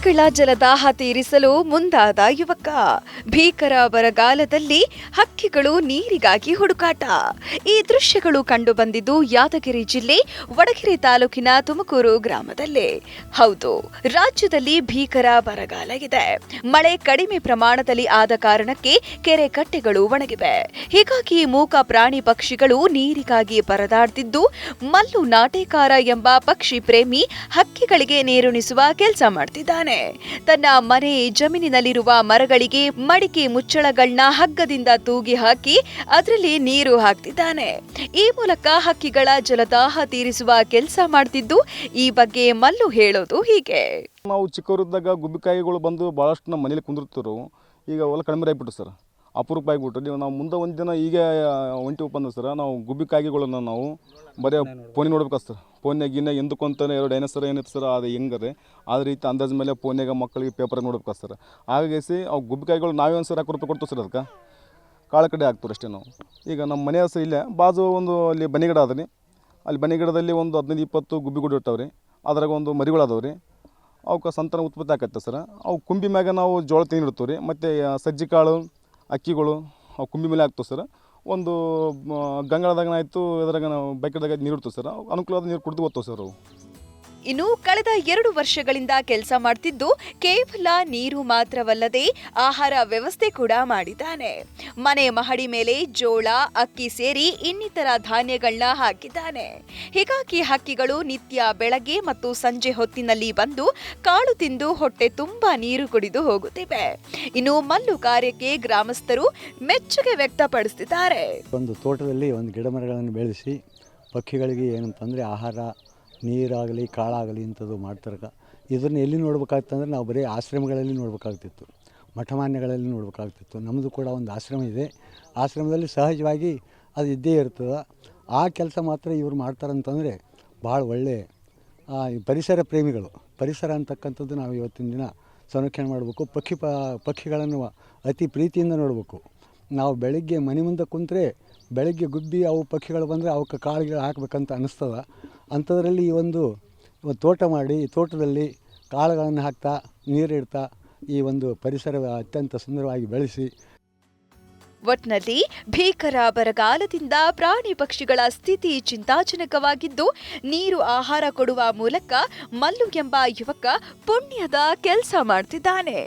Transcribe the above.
ಹಕ್ಕಿಗಳ ಜಲದಾಹ ತೀರಿಸಲು ಮುಂದಾದ ಯುವಕ. ಭೀಕರ ಬರಗಾಲದಲ್ಲಿ ಹಕ್ಕಿಗಳು ನೀರಿಗಾಗಿ ಹುಡುಕಾಟ. ಈ ದೃಶ್ಯಗಳು ಕಂಡುಬಂದಿದ್ದು ಯಾದಗಿರಿ ಜಿಲ್ಲೆ, ವಡಗೆರೆ ತಾಲೂಕಿನ ತುಮಕೂರು ಗ್ರಾಮದಲ್ಲಿ. ಹೌದು, ರಾಜ್ಯದಲ್ಲಿ ಭೀಕರ ಬರಗಾಲ ಇದೆ. ಮಳೆ ಕಡಿಮೆ ಪ್ರಮಾಣದಲ್ಲಿ ಆದ ಕಾರಣಕ್ಕೆ ಕೆರೆ ಕಟ್ಟೆಗಳು ಒಣಗಿವೆ. ಹೀಗಾಗಿ ಮೂಕ ಪ್ರಾಣಿ ಪಕ್ಷಿಗಳು ನೀರಿಗಾಗಿ ಪರದಾಡ್ತಿದ್ದು, ಮಲ್ಲು ನಾಟೇಕಾರ ಎಂಬ ಪಕ್ಷಿ ಪ್ರೇಮಿ ಹಕ್ಕಿಗಳಿಗೆ ನೀರುಣಿಸುವ ಕೆಲಸ ಮಾಡ್ತಿದ್ದಾನೆ. ತನ್ನ ಮನೆ ಜಮೀನಿನಲ್ಲಿರುವ ಮರಗಳಿಗೆ ಮಡಿಕೆ ಮುಚ್ಚಳಗಳನ್ನ ಹಗ್ಗದಿಂದ ತೂಗಿ ಹಾಕಿ ಅದರಲ್ಲಿ ನೀರು ಹಾಕ್ತಿದ್ದಾನೆ. ಈ ಮೂಲಕ ಹಕ್ಕಿಗಳ ಜಲದಾಹ ತೀರಿಸುವ ಕೆಲಸ ಮಾಡ್ತಿದ್ದು ಈ ಬಗ್ಗೆ ಮಲ್ಲು ಹೇಳೋದು ಹೀಗೆ. ನಾವು ಚಿಕ್ಕವರಿದ್ದಾಗ ಗುಬ್ಬಿಕಾಯಿಗಳು ಬಂದು ಭಾಳಷ್ಟು ನಮ್ಮ ಮನೇಲಿ ಕುಂದಿರ್ತಿರು ಈಗ ಅವೆಲ್ಲ ಕಡಿಮೆ ಆಗಿಬಿಟ್ಟು ಸರ್. ಅಪರೂಪ ನೀವು ನಾವು ಮುಂದೆ ಒಂದು ದಿನ ಈಗ ಒಂಟಿ ಉಪಂದ ಸರ್. ನಾವು ಗುಬ್ಬಿ ಕಾಯಿಗಳನ್ನ ನಾವು ಬರೀ ಫೋನಿಗೆ ನೋಡ್ಬೇಕು ಸರ್. ಫೋನ್ಯಾಗ ಗಿನ್ಯಾಗ ಎಂದಕ್ಕೊಂತಾನೆ ಎರಡು ಡೈನಸರ್ ಏನಿತ್ತು ಸರ್, ಅದು ಹೆಂಗರೆ ಅದೇ ರೀತಿ ಅಂದಾಜು ಮೇಲೆ ಫೋನ್ಯಾಗ ಮಕ್ಕಳಿಗೆ ಪೇಪರ್ ನೋಡ್ಬೇಕು ಸರ್. ಹಾಗಾಗಿ ಅವು ಗುಬ್ಬಿಕಾಯಿಗಳು ನಾವೇ ಒಂದು ಸರ್ ರೂಪಾಯಿ ಕೊಡ್ತೀವಿ ಸರ್ ಅದಕ್ಕೆ. ಕಾಳು ಕಡೆ ಹಾಕ್ತಾರೆ ಅಷ್ಟೇ ನಾವು. ಈಗ ನಮ್ಮ ಮನೆ ಹತ್ರ ಇಲ್ಲೇ, ಬಾಜು ಒಂದು ಅಲ್ಲಿ ಬನಿಗಿಡ ರೀ. ಅಲ್ಲಿ ಬನಿಗಿಡದಲ್ಲಿ ಒಂದು ಹದಿನೈದು, ಇಪ್ಪತ್ತು ಗುಬ್ಬಿ ಗುಡಿ ಇರ್ತಾವೆ ರೀ ಅದ್ರಾಗ ಒಂದು ಮರಿಗಳು ಅದಾವೆ ರೀ. ಅವಕ್ಕೆ ಸಂತಾನ ಉತ್ಪತ್ತಿ ಆಗತ್ತೆ ಸರ್. ಅವು ಕುಂಬಿ ಮ್ಯಾಗ ನಾವು ಜೋಳ ತೆಂಗಿ ಇಡ್ತೀವಿ ರೀ ಮತ್ತು ಸಜ್ಜಿ ಕಾಳು ಅಕ್ಕಿಗಳು ಕುಂಬಿ ಮೇಲೆ ಹಾಕ್ತೇವೆ ಸರ್. ಒಂದು ಗಂಗಾಳದಾಗ ಆಯಿತು ಇದ್ರಾಗ ನಾವು ಬಕೆಟ್ದಾಗ ನೀರು ಇಡ್ತೇವೆ ಸರ್. ಅನುಕೂಲ ಅನುಕೂಲವಾದ ನೀರು ಕುಡ್ದು ಹೋಗ್ತವೆ ಸರ್ ಅವು. ಇನ್ನು ಕಳೆದ ಎರಡು ವರ್ಷಗಳಿಂದ ಕೆಲಸ ಮಾಡ್ತಿದ್ದು ಕೇವಲ ನೀರು ಮಾತ್ರವಲ್ಲದೆ ಆಹಾರ ವ್ಯವಸ್ಥೆ ಕೂಡ ಮಾಡಿದ್ದಾನೆ. ಮನೆ ಮಹಡಿ ಮೇಲೆ ಜೋಳ, ಅಕ್ಕಿ ಸೇರಿ ಇನ್ನಿತರ ಧಾನ್ಯಗಳನ್ನ ಹಾಕಿದ್ದಾನೆ. ಹೀಗಾಗಿ ಹಕ್ಕಿಗಳು ನಿತ್ಯ ಬೆಳಗ್ಗೆ ಮತ್ತು ಸಂಜೆ ಹೊತ್ತಿನಲ್ಲಿ ಬಂದು ಕಾಳು ತಿಂದು ಹೊಟ್ಟೆ ತುಂಬಾ ನೀರು ಕುಡಿದು ಹೋಗುತ್ತಿವೆ. ಇನ್ನು ಮಲ್ಲು ಕಾರ್ಯಕ್ಕೆ ಗ್ರಾಮಸ್ಥರು ಮೆಚ್ಚುಗೆ ವ್ಯಕ್ತಪಡಿಸುತ್ತಿದ್ದಾರೆ ಒಂದು ತೋಟದಲ್ಲಿ ಒಂದು ಗಿಡ ಮರಗಳನ್ನು ಬೆಳೆಸಿ, ಪಕ್ಷಿಗಳಿಗೆ ಏನಂತಂದರೆ ಆಹಾರ ನೀರಾಗಲಿ, ಕಾಳಾಗಲಿ ಇಂಥದ್ದು ಮಾಡ್ತಾರೆ ಇದನ್ನು ಎಲ್ಲಿ ನೋಡ್ಬೇಕಾಗ್ತಂದ್ರೆ ನಾವು ಬರೀ ಆಶ್ರಮಗಳಲ್ಲಿ ನೋಡ್ಬೇಕಾಗ್ತಿತ್ತು. ಮಠಮಾನ್ಯಗಳಲ್ಲಿ ನೋಡಬೇಕಾಗ್ತಿತ್ತು. ನಮ್ಮದು ಕೂಡ ಒಂದು ಆಶ್ರಮ ಇದೆ. ಆಶ್ರಮದಲ್ಲಿ ಸಹಜವಾಗಿ ಅದು ಇದ್ದೇ ಇರ್ತದೆ. ಆ ಕೆಲಸ ಮಾತ್ರ ಇವ್ರು ಮಾಡ್ತಾರಂತಂದರೆ ಭಾಳ ಒಳ್ಳೆ ಪರಿಸರ ಪ್ರೇಮಿಗಳು. ಪರಿಸರ ಅಂತಕ್ಕಂಥದ್ದು ನಾವು ಇವತ್ತಿನ ದಿನ ಸಂರಕ್ಷಣೆ ಮಾಡಬೇಕು. ಪಕ್ಷಿ ಪಕ್ಷಿಗಳನ್ನು ಅತಿ ಪ್ರೀತಿಯಿಂದ ನೋಡಬೇಕು. ನಾವು ಬೆಳಗ್ಗೆ ಮನೆ ಮುಂದೆ ಕುಂತ್ರೆ ಬೆಳಗ್ಗೆ ಗುಬ್ಬಿ ಅವು ಪಕ್ಷಿಗಳು ಬಂದರೆ ಅವಕ್ಕೆ ಕಾಳುಗಳು ಹಾಕಬೇಕಂತ ಅನ್ನಿಸ್ತದೆ ಅಂಥದ್ರಲ್ಲಿ ಈ ಒಂದು ತೋಟ ಮಾಡಿ ಈ ತೋಟದಲ್ಲಿ ಕಾಳುಗಳನ್ನು ಹಾಕ್ತಾ ನೀರಿಡ್ತಾ ಈ ಒಂದು ಪರಿಸರ ಅತ್ಯಂತ ಸುಂದರವಾಗಿ ಬೆಳೆಸಿ. ಒಟ್ನಲ್ಲಿ ಭೀಕರ ಬರಗಾಲದಿಂದ ಪ್ರಾಣಿ ಪಕ್ಷಿಗಳ ಸ್ಥಿತಿ ಚಿಂತಾಜನಕವಾಗಿದ್ದು, ನೀರು ಆಹಾರ ಕೊಡುವ ಮೂಲಕ ಮಲ್ಲು ಎಂಬ ಯುವಕ ಪುಣ್ಯದ ಕೆಲಸ ಮಾಡ್ತಿದ್ದಾನೆ.